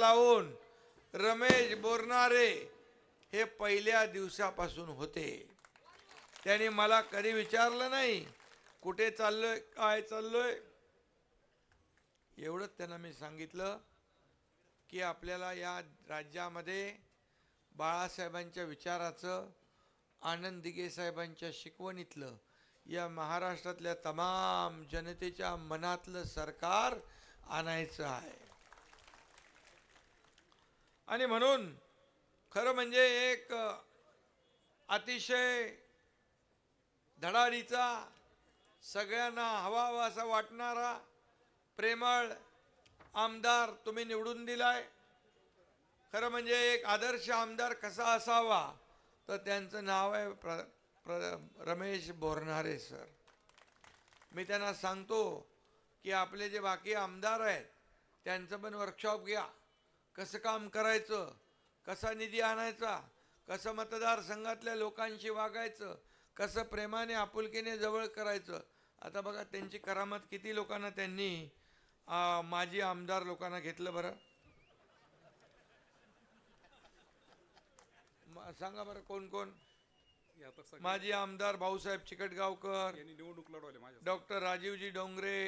लावून रमेश बोरणारे हे पहिल्या दिवसापासून होते. त्यांनी मला कधी विचारलं नाही कुठे चाललोय काय चाललोय? एवढंच त्यांना मी सांगितलं की आपल्याला या राज्यामध्ये बाळासाहेबांच्या विचाराचं आनंद दिघे साहेबांच्या शिकवणीतलं या महाराष्ट्रातल्या तमाम जनतेच्या मनातलं सरकार आणायचं आहे. आणि म्हणून खरं म्हणजे एक अतिशय धडाडीचा सगळ्यांना हवा हवा असा वाटणारा प्रेमळ आमदार तुम्ही निवडून दिलाय. खरं म्हणजे एक आदर्श आमदार कसा असावा तर त्यांचं नाव आहे प्र, प्र रमेश बोरणारे सर. मी त्यांना सांगतो की आपले जे बाकी आमदार आहेत त्यांचं पण वर्कशॉप घ्या. कसं काम करायचं? कसा निधी आणायचा? कसं मतदारसंघातल्या लोकांशी वागायचं? कसं प्रेमाने आपुलकीने जवळ करायचं? आता बघा त्यांची करामत किती लोकांना त्यांनी माजी आमदार लोकांना घेतलं बरं? सांगा बरं कोण कोण? माजी आमदार भाऊसाहेब चिकटगावकर यांनी निवडणूक लढवली डॉक्टर राजीवजी डोंगरे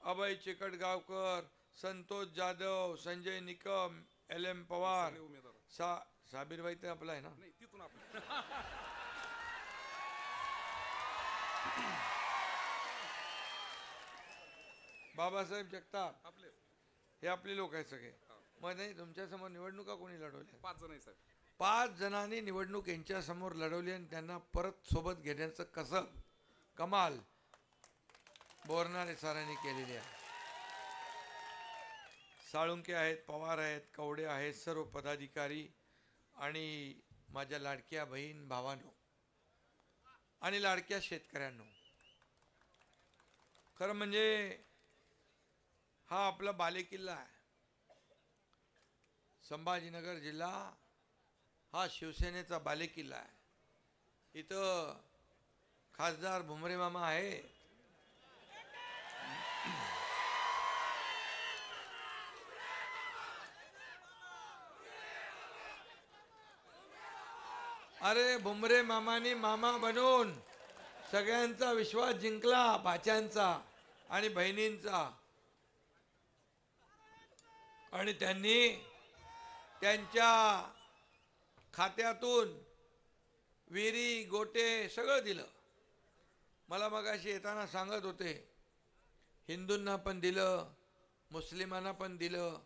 अभय चिकटगावकर संतोष जाधव संजय निकम एल एम पवार सगळे उमेदवार सा साबीरबाई तर आपला आहे ना? नाही तिथून बाबासाहेब जगताप. आपले. हे आपले लोक आहेत सगळे. मग नाही तुमच्यासमोर निवडणुका कोणी लढवल्या? पाच जण आहे साहेब. पाच जणांनी निवडणूक यांच्यासमोर लढवली आणि त्यांना परत सोबत घेण्याचं कसं कमाल बोरणारे सरांनी केलेली आहे. साळुंके आहेत पवार आहेत कवडे आहेत सर्व पदाधिकारी आणि माझ्या लाडक्या बहीण भावांनो आणि लाडक्या शेतकऱ्यांनो. खरं म्हणजे हा आपला बालेकिल्ला आहे. संभाजीनगर जिल्हा हा शिवसेनेचा बालेकिल्ला आहे. इथं खासदार भुमरे मामा आहे. अरे भुमरे मामानी मामा बनून सगळ्यांचा विश्वास जिंकला भाच्यांचा आणि बहिणींचा. आणि त्यांनी त्यांच्या खात्यातून विहिरी गोटे सगळं दिलं. मला मगाशी येताना सांगत होते हिंदूंना पण दिलं मुस्लिमांना पण दिलं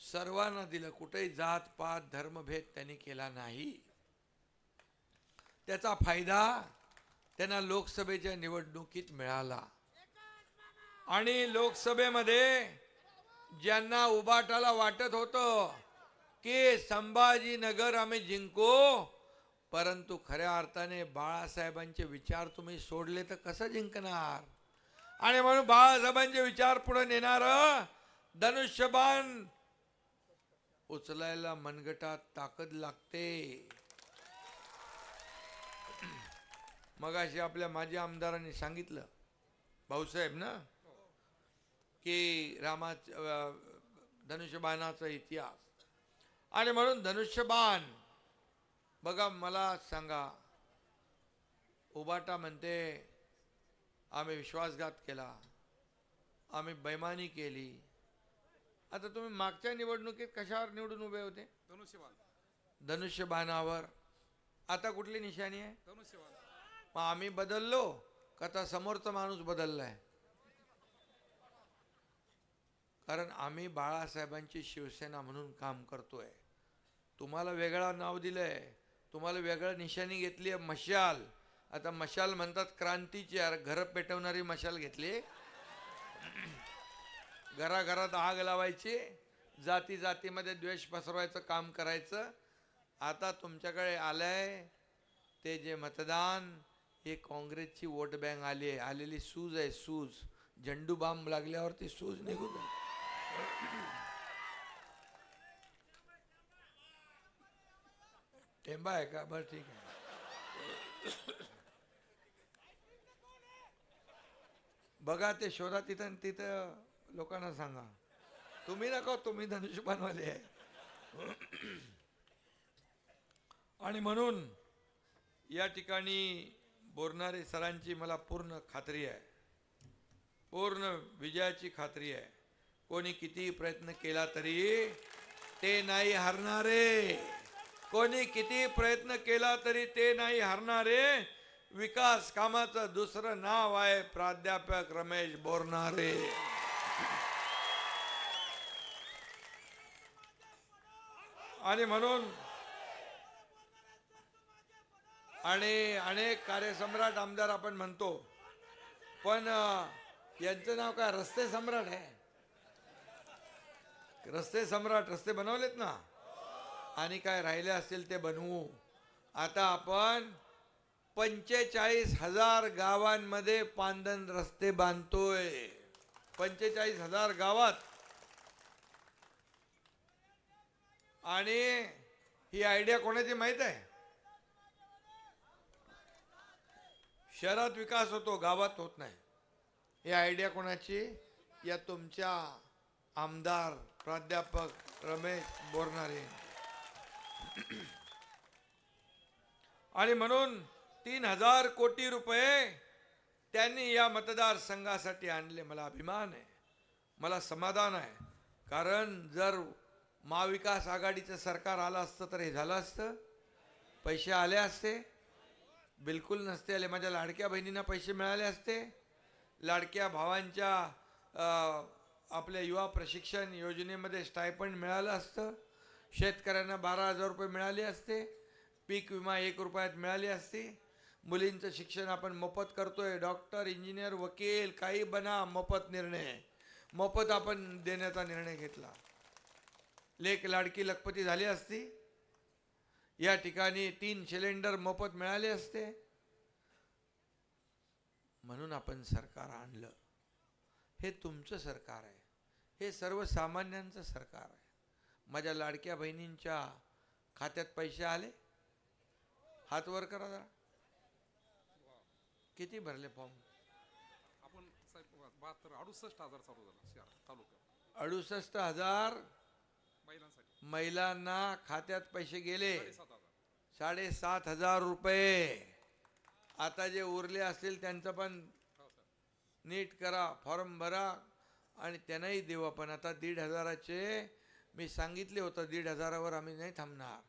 सर्वांना दिलं कुठेही जात पात धर्मभेद त्यांनी केला नाही. त्याचा फायदा त्यांना लोकसभेच्या निवडणुकीत मिळाला. आणि लोकसभेमध्ये ज्यांना उबाटाला वाटत होतं की संभाजीनगर आम्ही जिंकू परंतु खऱ्या अर्थाने बाळासाहेबांचे विचार तुम्ही सोडले तर कसं जिंकणार? आणि म्हणून बाळासाहेबांचे विचार पुढे नेणार धनुष्यबाण उचलायला मनगटात ताकद लागते. मगाशी आपल्या माजी आमदारांनी सांगितलं. भाऊसाहेब ना? की रामा धनुष्यबाणाचा इतिहास. आणि म्हणून धनुष्यबाण बघा मला सांगा उबाटा म्हणते आम्ही विश्वासघात केला आम्ही बैमानी केली. आता तुम्ही मागच्या निवडणुकीत कशावर निवडून उभे होते? धनुष्यबाण. धनुष्यबाणावर. आता कुठली निशाणी आहे? मग आम्ही बदललो का आता समोरचा माणूस बदललाय कारण आम्ही बाळासाहेबांची शिवसेना म्हणून काम करतोय. तुम्हाला वेगळं नाव दिलंय. तुम्हाला वेगळं निशाणी घेतली आहे मशाल. आता मशाल म्हणतात क्रांतीची यार घरं पेटवणारी मशाल घेतली. घराघरात आग लावायची. जाती जातीमध्ये द्वेष पसरवायचं काम करायचं. आता तुमच्याकडे आलंय ते जे मतदान हे काँग्रेसची वोट बँक आली आहे. आलेली सूज आहे सूज. झेंडू बांब लागल्यावर ती सूज निघून टेंबा आहे का? बरं ठीक आहे. बघा ते शोधा तिथं तिथं लोकांना सांगा. तुम्ही नका तुम्ही धनुष्यबाणवाले आहे. आणि म्हणून या ठिकाणी बोरणारे सरांची मला पूर्ण खात्री आहे. पूर्ण विजयाची खात्री आहे. कोणी किती प्रयत्न केला तरी ते नाही हरणारे. कोणी किती प्रयत्न केला तरी ते नाही हरणारे. विकास कामाचं दुसरं नाव आहे प्राध्यापक रमेश बोरणारे. आणि म्हणून आणि अनेक कार्यसम्राट आमदार आपण म्हणतो. पण यांचं नाव काय? रस्ते सम्राट आहे. रस्ते सम्राट रस्ते बनवलेत ना? आणि काय राहिले असतील ते बनवू. आता आपण पंचेचाळीस हजार गावांमध्ये पांदन रस्ते बांधतोय. पंचेचाळीस हजार गावात. आणि ही आयडिया कोणाची माहीत आहे? शहरात विकास होतो गावात होत नाही. ही आयडिया कोणाची? या तुमच्या आमदार प्राध्यापक रमेश बोरणारे आणि म्हणून तीन हजार कोटी रुपये त्यांनी या मतदारसंघासाठी आणले. मला अभिमान आहे. मला समाधान आहे. कारण जर महाविकास आघाडीचं सरकार आलं असतं तर हे झालं असतं. पैसे आले असते. बिलकुल नसते आले. माझ्या लाडक्या बहिणींना पैसे मिळाले असते. लाडक्या भावांच्या आपल्या युवा प्रशिक्षण योजनेमध्ये स्टायपंड मिळालं असतं. शेतकऱ्यांना बारा हजार रुपये मिळाले असते. पीक विमा एक रुपयात मिळाली असती. मुलींचं शिक्षण आपण मोफत करतोय. डॉक्टर इंजिनियर वकील काही बना मोफत निर्णय. मोफत आपण देण्याचा निर्णय घेतला. लेख लाडकी लखपती झाली असती. या ठिकाणी तीन सिलेंडर मोफत मिळाले असते. म्हणून आपण सरकार आणलं. हे तुमचं सरकार आहे. हे सर्वसामान्यांचं सरकार आहे. माझ्या लाडक्या बहिणींच्या खात्यात पैसे आले. हात वर करा जरा. किती भरले फॉर्म? आपण बहात्तर अडुसष्ट हजार चालू झाला तालुका अडुसष्ट हजार? महिलांसाठी. महिलांना खात्यात पैसे गेले. साडेसात हजार. रुपये. आता जे उरले असतील त्यांचं पण हो नीट करा फॉर्म भरा आणि त्यांनाही देऊ आपण आता दीड हजाराचे मी सांगितले होतं दीड हजारावर आम्ही नाही थांबणार.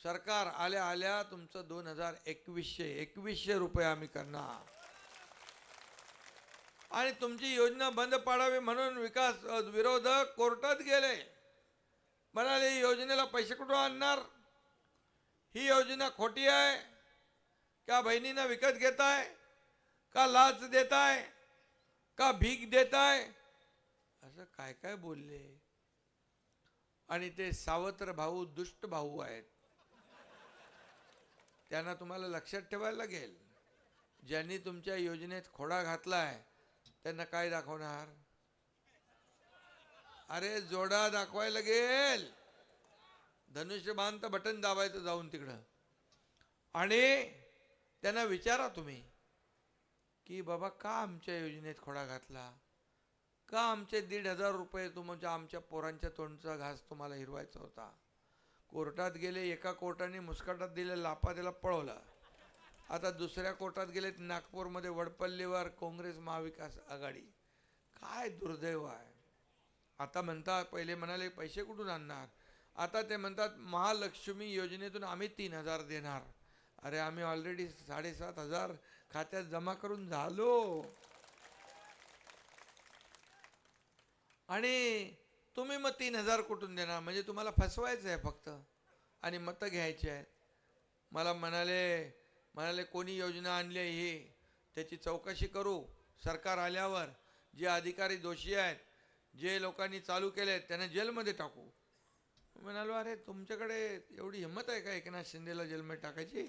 सरकार आल्या आल्या तुमचं दोन हजार एकवीसशे एकवीसशे रुपये आम्ही करणार. आणि तुमची योजना बंद पाडावी म्हणून विकास विरोधक कोर्टात गेले. म्हणाले योजनेला पैसे कुठून आणणार? ही योजना खोटी आहे? का बहिणींना विकत घेताय? का लाच देताय? का भीक देताय? असं काय काय बोलले. आणि ते सावत्र भाऊ दुष्ट भाऊ आहेत. त्यांना तुम्हाला लक्षात ठेवायला लागेल. ज्यांनी तुमच्या योजनेत खोडा घातला आहे त्यांना काय दाखवणार? अरे जोडा दाखवायला लागेल. धनुष्यबाण तर बटन दाबायचं जाऊन तिकडं. आणि त्यांना विचारा तुम्ही की बाबा का आमच्या योजनेत खोडा घातला? का आमचे दीड हजार रुपये तुमच्या आमच्या पोरांच्या तोंडचा घास तुम्हाला हिरवायचा होता? कोर्टात गेले एका कोर्टाने मुस्काटात दिले लापा त्याला पळवलं. आता दुसऱ्या कोर्टात गेलेत नागपूरमध्ये वडपल्लीवर काँग्रेस महाविकास आघाडी. काय दुर्दैव आहे. आता म्हणतात पहिले म्हणाले पैसे कुठून आणणार? आता ते म्हणतात महालक्ष्मी योजनेतून आम्ही तीन हजार देणार. अरे आम्ही ऑलरेडी साडेसात हजार खात्यात जमा करून झालो. आणि तुम्ही मग तीन हजार कुठून देणार? म्हणजे तुम्हाला फसवायचं आहे फक्त. आणि मतं घ्यायची आहेत. मला म्हणाले म्हणाले कोणी योजना आणली आहे त्याची चौकशी करू. सरकार आल्यावर जे अधिकारी दोषी आहेत जे लोकांनी चालू केले त्यांना जेलमध्ये टाकू. म्हणालो अरे तुमच्याकडे एवढी हिंमत आहे का एकनाथ शिंदेला जेलमध्ये टाकायची?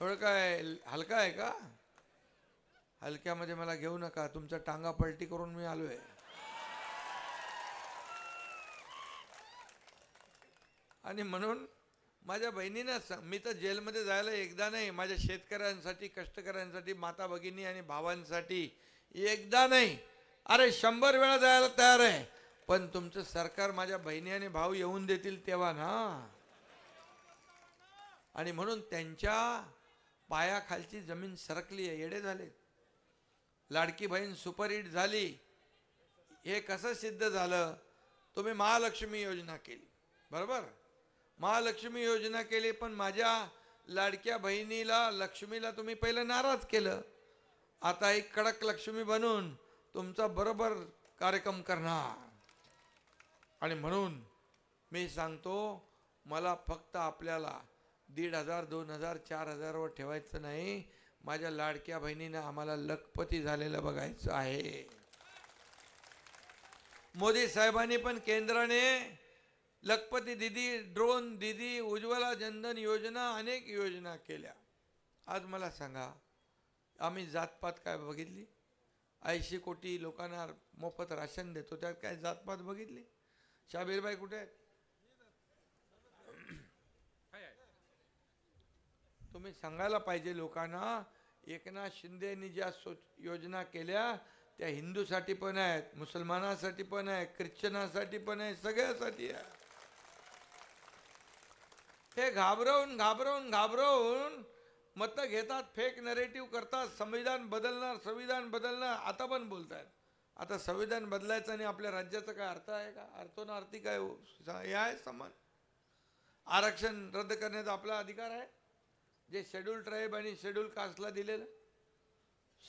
थोडं काय हलका आहे का? हलक्यामध्ये मला घेऊ नका तुमचा टांगा पलटी करून मी आलो आहे आणि म्हणून माझ्या बहिणीनं स- मी तर जेलमध्ये जायला एकदा नाही माझ्या शेतकऱ्यांसाठी कष्टकऱ्यांसाठी माता भगिनी आणि भावांसाठी एकदा नाही. अरे शंभर वेळा जायला तयार आहे. पण तुमचं सरकार माझ्या बहिणी आणि भाऊ येऊन देतील तेव्हा ना. आणि म्हणून त्यांच्या पायाखालची जमीन सरकली आहे येडे झाले. लाडकी बहीण सुपरहिट झाली. हे कसं सिद्ध झालं? तुम्ही महालक्ष्मी योजना केली. बरोबर? महालक्ष्मी योजना केली पण माझ्या लाडक्या बहिणीला लक्ष्मीला तुम्ही पहिलं नाराज केलं. आता एक कडक लक्ष्मी बनून तुमचा बरोबर कार्यक्रम करणार. आणि म्हणून मी सांगतो मला फक्त आपल्याला दीड हजार दोन हजार चार हजारवर ठेवायचं नाही. माझ्या लाडक्या बहिणीनं आम्हाला लखपती झालेलं बघायचं आहे. मोदी साहेबांनी पण केंद्राने लखपती दिदी ड्रोन दिदी उज्ज्वला जनधन योजना अनेक योजना केल्या. आज मला सांगा आम्ही जातपात काय बघितली? ऐंशी कोटी लोकांना मोफत राशन देतो. त्यात काय जातपात बघितली? शाबीरबाई कुठे आहेत? तुम्ही सांगायला पाहिजे लोकांना एकनाथ शिंदेनी ज्या सो योजना केल्या त्या हिंदूसाठी पण आहेत मुसलमानासाठी पण आहे ख्रिश्चनासाठी पण आहे सगळ्यासाठी आहे हे घाबरवून घाबरवून घाबरवून मतं घेतात फेक नरेटिव्ह करतात संविधान बदलणार संविधान बदलणार आता पण बोलत आहेत आता संविधान बदलायचं आणि आपल्या राज्याचा काय अर्थ आहे का? अर्थोनार्थी काय हो? हे आहे समान. आरक्षण रद्द करण्याचा आपला अधिकार आहे. जे शेड्यूल ट्राईब आणि शेड्यूल कास्टला दिलेलं.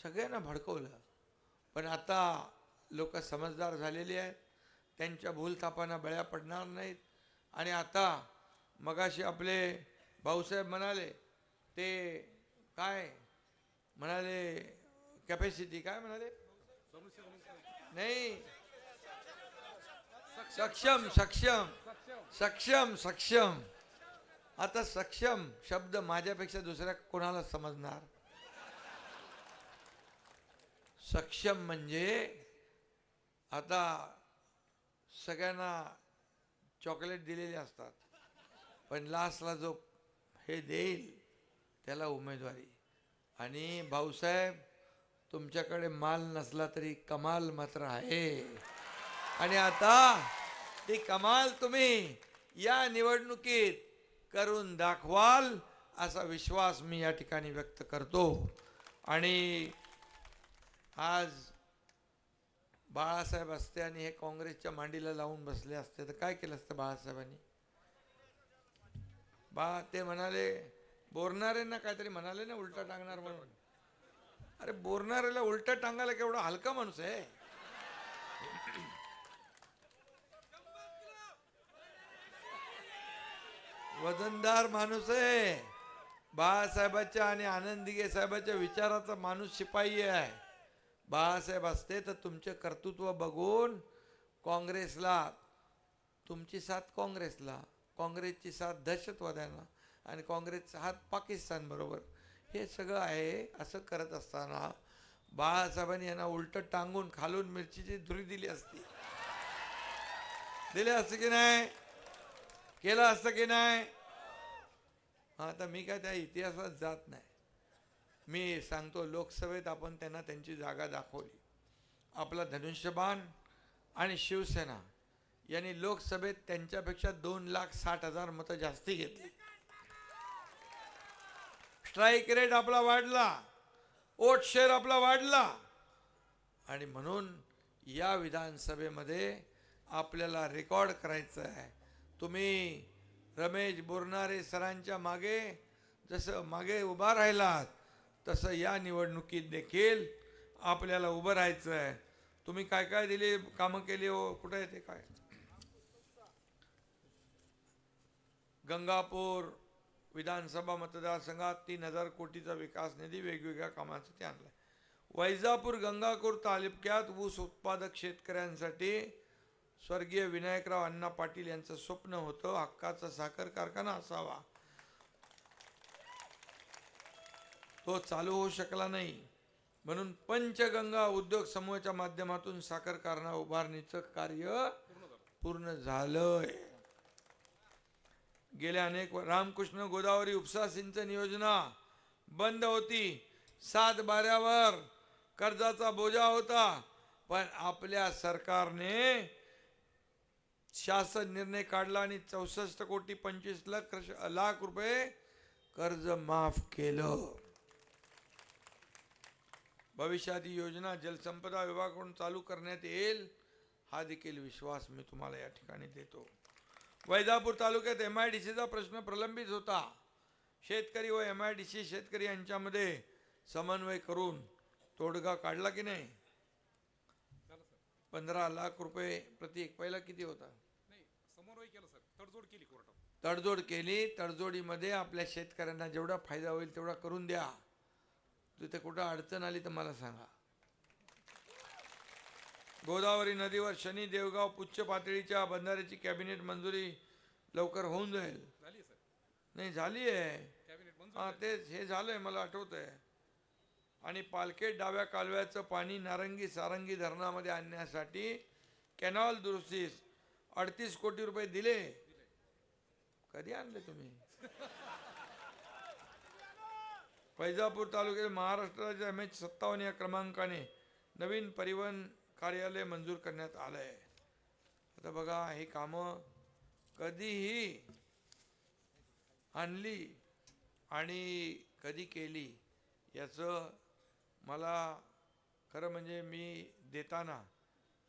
सगळ्यांना भडकवलं. पण आता लोक समजदार झालेली आहेत. त्यांच्या भूलथापांना बळ्या पडणार नाहीत. आणि आता मगाशी आपले भाऊसाहेब म्हणाले ते काय म्हणाले कॅपॅसिटी काय म्हणाले? नाही. सक्षम सक्षम सक्षम सक्षम. आता सक्षम शब्द माझ्यापेक्षा दुसऱ्या कोणाला समजणार? सक्षम म्हणजे आता सगळ्यांना चॉकलेट दिलेले असतात पण लास्टला जो हे देईल त्याला उमेदवारी. आणि भाऊसाहेब तुमच्याकडे माल नसला तरी कमाल मात्र आहे. आणि आता ती कमाल तुम्ही या निवडणुकीत करून दाखवाल असा विश्वास मी या ठिकाणी व्यक्त करतो. आणि आज बाळासाहेब असते आणि हे काँग्रेसच्या मांडीला लावून बसले असते तर काय केलं असतं बाळासाहेबांनी? बा ते म्हणाले बोरणाऱ्यांना काहीतरी म्हणाले ना उलटा टांगणार म्हणून. अरे बोरणाऱ्याला उलटा टांगायला केवढा हलका माणूस आहे? वजनदार माणूस आहे. बाळासाहेबाच्या आणि आनंद दिघे साहेबाच्या विचाराचा माणूस शिपाई आहे. बाळासाहेब असते तर तुमचे कर्तृत्व बघून काँग्रेसला तुमची साथ काँग्रेसला काँग्रेसची साथ दहशतवाद्यांना. आणि काँग्रेसचा हात पाकिस्तानबरोबर. हे सगळं आहे असं करत असताना बाळासाहेबांनी यांना उलट टांगून खालून मिरचीची धुरी दिली असती. दिले असतं की नाही? केलं असतं की नाही? आता मी काय त्या इतिहासात जात नाही. मी सांगतो लोकसभेत आपण त्यांना त्यांची जागा दाखवली. आपला धनुष्यबाण आणि शिवसेना यांनी लोकसभेत त्यांच्यापेक्षा दोन लाख साठ हजार मतं जास्ती घेतली. स्ट्राईक रेट आपला वाढला. वोट शेअर आपला वाढला. आणि म्हणून या विधानसभेमध्ये आपल्याला रेकॉर्ड करायचं आहे तुम्ही रमेश बोरणारे सरांच्या मागे जसं मागे उभा राहिलात तसं या निवडणुकीत देखील आपल्याला उभं राहायचं आहे तुम्ही काय काय दिले कामं केली हो? कुठं आहे ते काय? गंगापूर विधानसभा मतदारसंघात तीन हजार कोटीचा विकास निधी वेगवेगळ्या कामासाठी आणलाय. वैजापूर गंगापूर तालुक्यात ऊस उत्पादक शेतकऱ्यांसाठी स्वर्गीय विनायकराव अण्णा पाटील यांचं स्वप्न होतं हक्काचा साखर कारखाना असावा. तो चालू होऊ शकला नाही. म्हणून पंचगंगा उद्योग समूहाच्या माध्यमातून साखर कारखाना उभारणीचं कार्य पूर्ण झालंय. गेल्या अनेक रामकृष्ण गोदावरी उपसा सिंचन योजना बंद होती. सात बाऱ्यावर कर्जाचा बोजा होता. पण आपल्या सरकारने शासन निर्णय काढला आणि चौसष्ट कोटी पंचवीस लाख लाख रुपये कर्ज माफ केलं. भविष्यात ही योजना जलसंपदा विभागाकडून चालू करण्यात येईल हा देखील विश्वास मी तुम्हाला या ठिकाणी देतो. वैजापूर तालुक्यात एम आय डी सीचा प्रश्न प्रलंबित होता. शेतकरी व एम आय डी सी शेतकरी यांच्यामध्ये समन्वय करून तोडगा काढला की नाही? पंधरा लाख रुपये प्रति एक पहिला किती होता? नाही समन्वय केलं सर. तडजोड केली कोर्टात. तडजोड केली. तडजोडीमध्ये आपल्या शेतकऱ्यांना जेवढा फायदा होईल तेवढा करून द्या. तिथे कुठं अडचण आली तर मला सांगा. गोदावरी नदीवर शनी देवगाव उच्च पातळीच्या बंधाऱ्याची कॅबिनेट मंजुरी लवकर होऊन जाईल. नाही झाली आहे हा तेच हे झालंय मला आठवत आहे आणि पालखेड डाव्या कालव्याचं पाणी नारंगी सारंगी धरणामध्ये आणण्यासाठी कॅनॉल दुरुस्तीस अडतीस कोटी रुपये दिले. कधी आणले तुम्ही? फैजापूर तालुक्यात महाराष्ट्राच्या एम एच सत्तावन्न या क्रमांकाने नवीन परिवहन कार्यालय मंजूर करण्यात आलंय. आता बघा हे कामं कधीही आणली आणि कधी केली याचं मला खरं म्हणजे मी देताना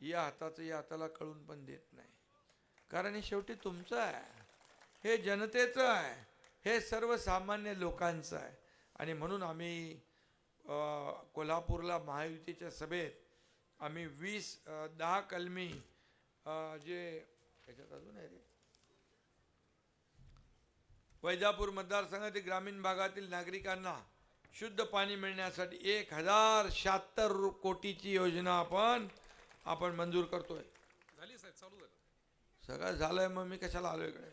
या हाताचं या हाताला कळून पण देत नाही. कारण हे शेवटी तुमचं आहे. हे जनतेचं आहे. हे सर्वसामान्य लोकांचं आहे. आणि म्हणून आम्ही कोल्हापूरला महायुतीच्या सभेत आम्ही वीस दहा कलमी जे याच्यात अजून आहे रे वैजापूर मतदारसंघातील ग्रामीण भागातील नागरिकांना शुद्ध पाणी मिळण्यासाठी एक हजार शहात्तर कोटीची योजना आपण आपण मंजूर करतोय. झाली साहेब चालू झालं. सगळं झालंय मग मी कशाला आलो इकडे?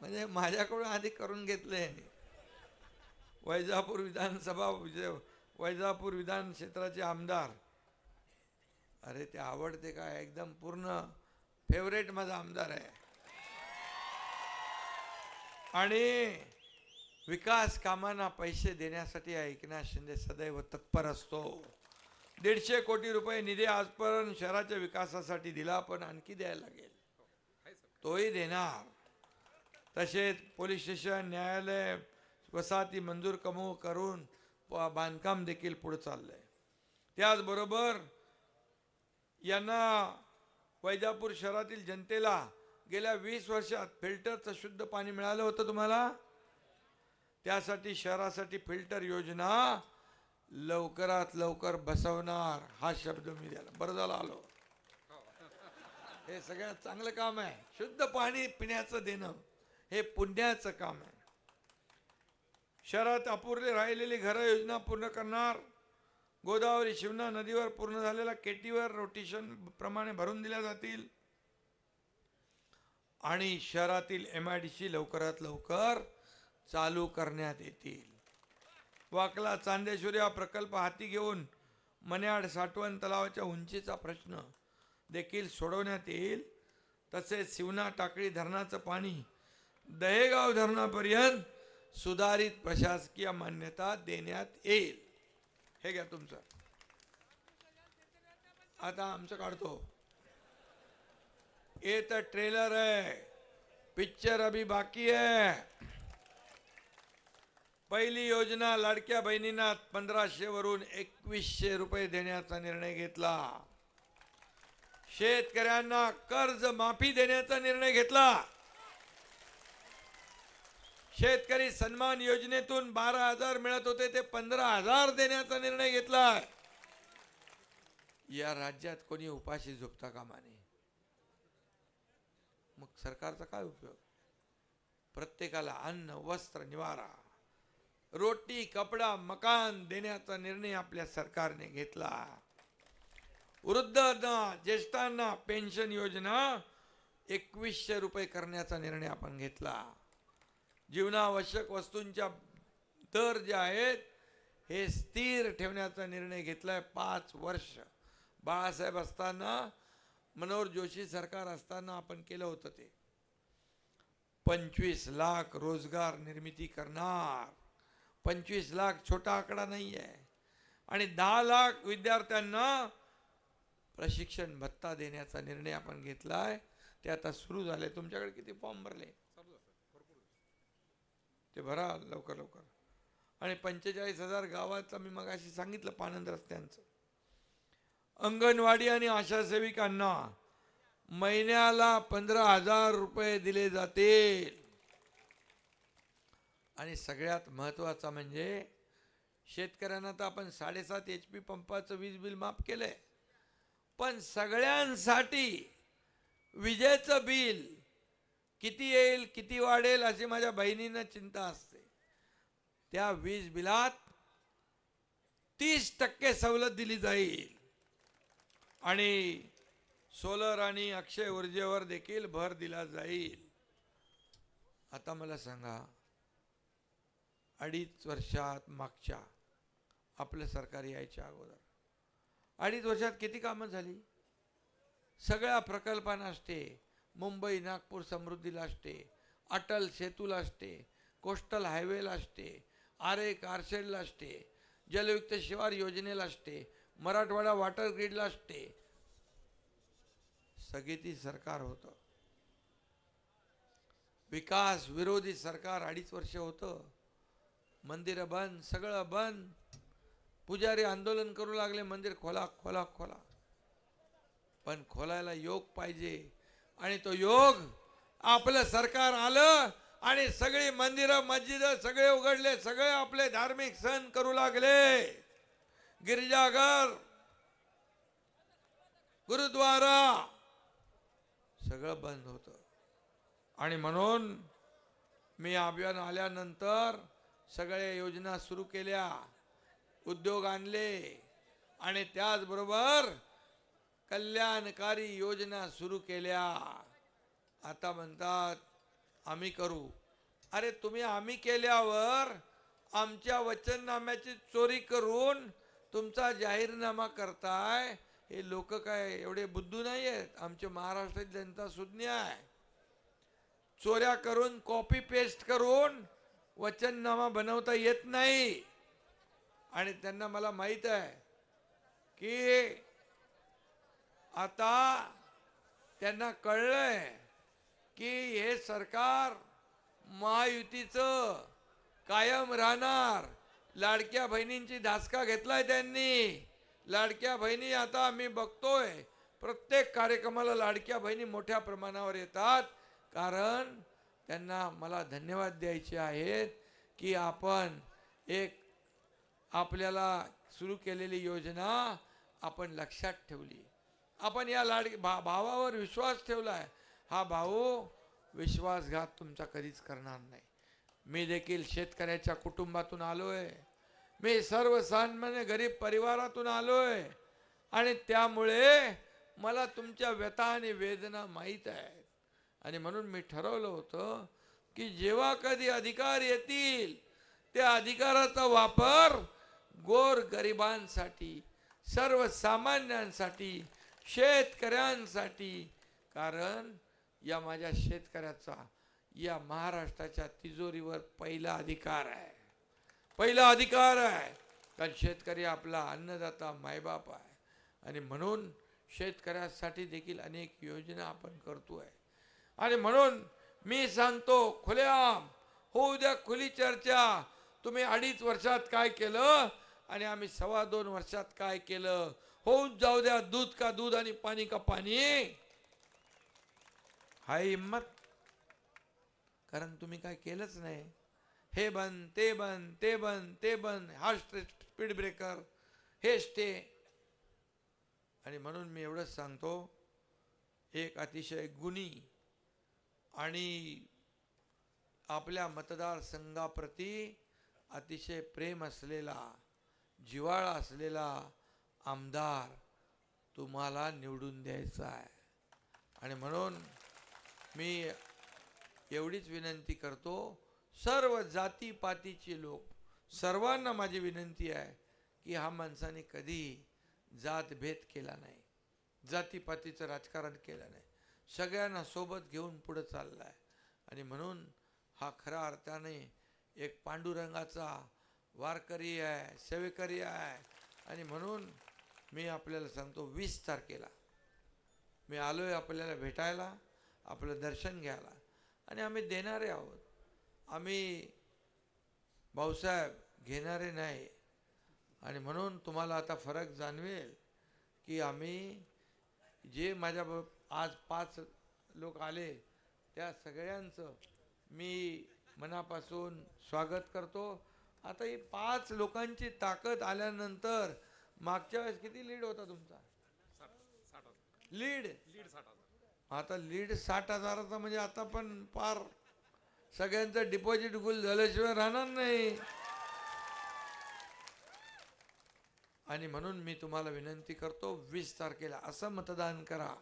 म्हणजे माझ्याकडून आधी करून घेतले वैजापूर विधानसभा विजय वैजापूर विधान क्षेत्राचे आमदार. अरे ते आवडते काय एकदम पूर्ण फेवरेट माझा आमदार आहे. आणि विकास कामांना पैसे देण्यासाठी एकनाथ शिंदे सदैव तत्पर असतो. दीडशे कोटी रुपये निधी आजपर्यंत शहराच्या विकासासाठी दिला पण आणखी द्यायला लागेल. तोही देणार. तसेच पोलीस स्टेशन न्यायालय वसाहती मंजूर कमू करून बांधकाम देखील पुढे चाललंय. त्याचबरोबर यांना वैजापूर शहरातील जनतेला गेल्या वीस वर्षात फिल्टरचं शुद्ध पाणी मिळालं होतं तुम्हाला? त्यासाठी शहरासाठी फिल्टर योजना लवकरात लवकर बसवणार हा शब्द मी द्याला बरं झालं आलो. हे सगळ्यात चांगलं काम आहे. शुद्ध पाणी पिण्याचं देणं हे पुण्याचं काम आहे. शहरात अपुरले राहिलेली घरं योजना पूर्ण करणार. गोदावरी शिवना नदीवर पूर्ण झालेल्या केटीवर रोटेशन प्रमाणे भरून दिल्या जातील. आणि शहरातील एम आय डी सी लवकरात लवकर चालू करण्यात येतील. वाकला चांदेश्वरी हा प्रकल्प हाती घेऊन मन्याड साठवण तलावाच्या उंचीचा प्रश्न देखील सोडवण्यात येईल. तसेच शिवना टाकळी धरणाचं पाणी दहेगाव धरणापर्यंत सुधारित प्रशासकीय मान्यता देण्यात येईल. हे घ्या तुमचं. आता आमचं काढतो. ये तर ट्रेलर आहे. पिक्चर अभी बाकी आहे. पहिली योजना लाडक्या बहिणींना पंधराशे वरून एकवीसशे रुपये देण्याचा निर्णय घेतला. शेतकऱ्यांना कर्ज माफी देण्याचा निर्णय घेतला. शेतकरी सन्मान योजनेतून बारा हजार मिळत होते ते पंधरा हजार देण्याचा निर्णय घेतला या राज्यात कोणी उपाशी झोपता कामा नये. मग सरकारचा काय उपयोग? प्रत्येकाला अन्न वस्त्र निवारा रोटी कपडा मकान देण्याचा निर्णय आपल्या सरकारने घेतला. वृद्धांना ज्येष्ठांना पेन्शन योजना एकवीसशे रुपये करण्याचा निर्णय आपण घेतला. जीवनावश्यक वस्तूंच्या दर जे आहेत हे स्थिर ठेवण्याचा निर्णय घेतलाय पाच वर्ष. बाळासाहेब असताना मनोहर जोशी सरकार असताना आपण केलं होतं ते. पंचवीस लाख रोजगार निर्मिती करणार. पंचवीस लाख छोटा आकडा नाही आहे आणि दहा लाख विद्यार्थ्यांना प्रशिक्षण भत्ता देण्याचा निर्णय आपण घेतलाय. ते आता सुरू झाले. तुमच्याकडे किती फॉर्म भरले चालू आहे साहेब भरपूर आहे. ते भरा लवकर लवकर. आणि पंचेचाळीस हजार गावाचं मी मगाशी सांगितलं पानंद रस्त्यांचं. अंगणवाडी आणि आशासेविकांना महिन्याला पंधरा हजार रुपये दिले जातील. आणि सगळ्यात महत्त्वाचा म्हणजे शेतकऱ्यांना तर आपण साडेसात एच पी पंपाचं वीज बिल माफ केलंय. पण सगळ्यांसाठी विजेचं बिल किती येईल किती वाढेल अशी माझ्या बहिणींना चिंता असते. त्या वीज बिलात तीस टक्के सवलत दिली जाईल. आणि सोलर आणि अक्षय ऊर्जेवर देखील भर दिला जाईल. आता मला सांगा अडीच वर्षात मागच्या आपलं सरकार यायच्या अगोदर अडीच वर्षात किती कामं झाली? सगळ्या प्रकल्पांना असते. मुंबई नागपूर समृद्धीला असते अटल सेतूला असते कोस्टल हायवेला असते आरे कारशेडला असते जलयुक्त शिवार योजनेला असते मराठवाडा वॉटर ग्रीडला असते स्थगिती सरकार होतं. विकास विरोधी सरकार अडीच वर्ष होतं. मंदिरं बंद सगळं बंद. पुजारी आंदोलन करू लागले मंदिर खोला खोला खोला. पण खोलायला योग पाहिजे. आणि तो योग आपलं सरकार आलं आणि सगळी मंदिरं मस्जिद सगळे उघडले सगळे आपले धार्मिक सण करू लागले. गिरिजाघर गुरुद्वारा सगळं बंद होतं. आणि म्हणून मी अभियान आल्यानंतर सगळ्या योजना सुरू केल्या उद्योग आणले आणि त्याचबरोबर कल्याणकारी योजना सुरू केल्या. आता म्हणतात आम्ही करू. अरे तुम्ही आम्ही केल्यावर आमच्या वचननाम्याची चोरी करून तुमचा जाहीरनामा करताय हे लोक काय एवढे बुद्धू नाही आहेत आमचे महाराष्ट्राची जनता सुज्ञ आहे. चोऱ्या करून कॉपी पेस्ट करून वचननामा बनवता येत नाही. आणि त्यांना मला माहीत आहे की आता त्यांना कळलंय की हे सरकार महायुतीचं कायम राहणार. लाडक्या बहिणींची धासका घेतलाय त्यांनी. लाडक्या बहिणी आता मी बघतोय. प्रत्येक कार्यक्रमाला लाडक्या बहिणी मोठ्या प्रमाणावर येतात. कारण त्यांना मला धन्यवाद द्यायचे आहेत की आपण एक आपल्याला सुरू केलेली योजना आपण लक्षात ठेवली. आपण या लाड भा भावावर विश्वास ठेवला आहे हा भाऊ विश्वासघात तुमचा कधीच करणार नाही. मी देखील शेतकऱ्याच्या कुटुंबातून आलो आहे मी सर्वसामान्य गरीब परिवारातून आलो आहे आणि त्यामुळे मला तुमच्या व्यथा आणि वेदना माहीत आहेत. आणि म्हणून मी ठरवलं होतं की जेव्हा कधी अधिकार येतील त्या अधिकाराचा वापर गोर गरिबांसाठी सर्वसामान्यांसाठी शेतकऱ्यांसाठी. कारण या माझ्या शेतकऱ्याचा या महाराष्ट्राच्या तिजोरीवर पहिला अधिकार आहे. पहिला अधिकार आहे. कारण शेतकरी आपला अन्नदाता मायबाप आहे. आणि म्हणून शेतकऱ्यासाठी देखील अनेक योजना आपण करतोय. आणि म्हणून मी सांगतो खुलेआम होऊ द्या खुली चर्चा. तुम्ही अडीच वर्षात काय केलं? आणि आम्ही सव्वा दोन वर्षात काय केलं? होऊन जाऊ द्या दूध का दूध आणि पाणी का पाणी. हाय हिंमत कारण तुम्ही काय केलंच नाही. हे बन ते बन ते बन ते बन हा स्पीड ब्रेकर हे स्टे. आणि म्हणून मी एवढंच सांगतो एक अतिशय गुणी आणि आपल्या मतदारसंघाप्रती अतिशय प्रेम असलेला जिव्हाळा असलेला आमदार तुम्हाला निवडून द्यायचा आहे. आणि म्हणून मी एवढीच विनंती करतो सर्व जातीपातीचे लोक सर्वांना माझी विनंती आहे की हा माणसाने कधी जातभेद केला नाही जातीपातीचं राजकारण केलं नाही. सगळ्यांना सोबत घेऊन पुढं चालला आहे. आणि म्हणून हा खऱ्या अर्थाने एक पांडुरंगाचा वारकरी आहे सेवेकरी आहे. आणि म्हणून मी आपल्याला सांगतो वीस तारखेला. मी आलो आहे आपल्याला भेटायला आपलं दर्शन घ्यायला. आणि आम्ही देणारे आहोत. आम्ही भाऊसाहेब घेणारे नाही. आणि म्हणून तुम्हाला आता फरक जाणवेल की आम्ही जे माझ्या आज पाच लोक आले त्या सगळ्यांचं मी मनापासून स्वागत करतो. आता ही पाच लोकांची ताकद आल्यानंतर मागच्या वेळेस किती लीड होता तुमचा? लीड लीड साठ हजार आता लीड साठ हजाराचा म्हणजे आता पण पार. सगळ्यांचं डिपॉझिट गुल झाल्याशिवाय राहणार नाही. आणि म्हणून मी तुम्हाला विनंती करतो वीस तारखेला असं मतदान करा.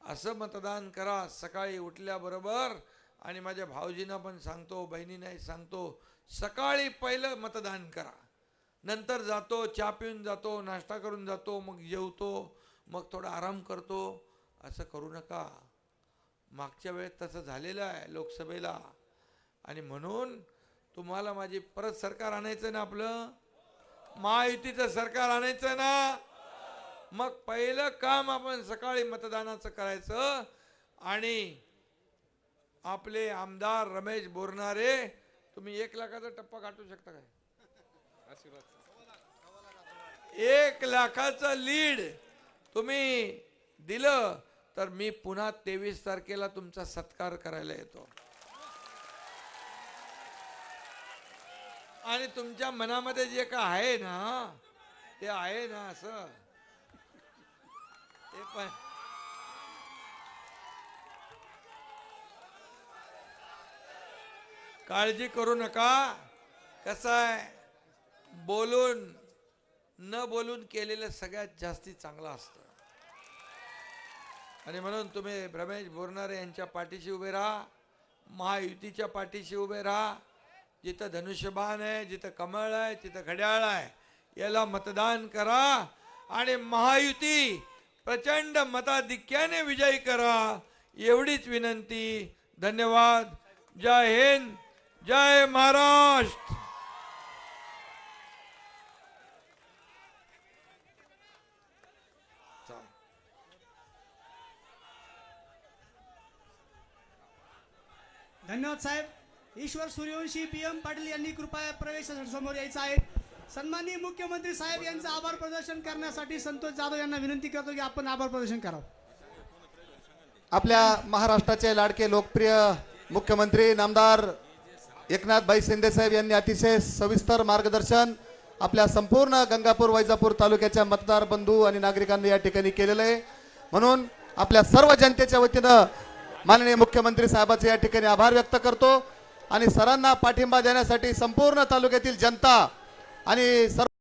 असं मतदान करा सकाळी उठल्याबरोबर. आणि माझ्या भाऊजींना पण सांगतो बहिणींनाही सांगतो सकाळी पहिलं मतदान करा. नंतर जातो चहा पिऊन जातो नाश्ता करून जातो मग जेवतो मग थोडा आराम करतो. असं करू नका. मागच्या वेळेत तसं झालेलं आहे लोकसभेला. आणि म्हणून तुम्हाला माझी परत सरकार आणायचं ना आपलं? महायुतीचं सरकार आणायचं ना? मग पहिलं काम आपण सकाळी मतदानाचं करायचं. आणि आपले आमदार रमेश बोरणारे तुम्ही एक लाखाचा टप्पा गाठू शकता काय? एक लाखाचं लीड तुम्ही दिलं तर मी पुन्हा तेवीस तारखेला तुमचा सत्कार करायला येतो. आणि तुमच्या मनामध्ये जे का आहे ना ते आहे ना असं. ते पण. काळजी करू नका. कसं आहे? बोलून न बोलून केलेलं सगळ्यात जास्ती चांगलं असतं. आणि म्हणून तुम्ही रमेश बोरणारे यांच्या पाठीशी उभे राहा महायुतीच्या पाठीशी उभे राहा. जिथं धनुष्यबाण आहे जिथं कमळ आहे तिथं घड्याळ आहे याला मतदान करा आणि महायुती प्रचंड मताधिक्याने विजयी करा. एवढीच विनंती. धन्यवाद. जय हिंद. जय महाराष्ट्र. धन्यवाद साहेब. ईश्वर सूर्यवंशी बी एम पाटील यांनी कृपया प्रवेश समोर यायचं आहे. सन्माननीय मुख्यमंत्री साहेब यांचं आभार प्रदर्शन करण्यासाठी संतोष जाधव यांना विनंती करतो की आपण आभार प्रदर्शन करावं. आपल्या महाराष्ट्राचे लाडके लोकप्रिय मुख्यमंत्री नामदार एकनाथभाई शिंदे साहेब यांनी अतिशय सविस्तर मार्गदर्शन आपल्या संपूर्ण गंगापूर वैजापूर तालुक्याच्या मतदार बंधू आणि नागरिकांनी या ठिकाणी केलेलं आहे. म्हणून आपल्या सर्व जनतेच्या वतीनं माननीय मुख्यमंत्री साहेबांचे या ठिकाणी आभार व्यक्त करतो. आणि सरांना पाठिंबा देण्यासाठी संपूर्ण तालुक्यातील जनता आणि सर्व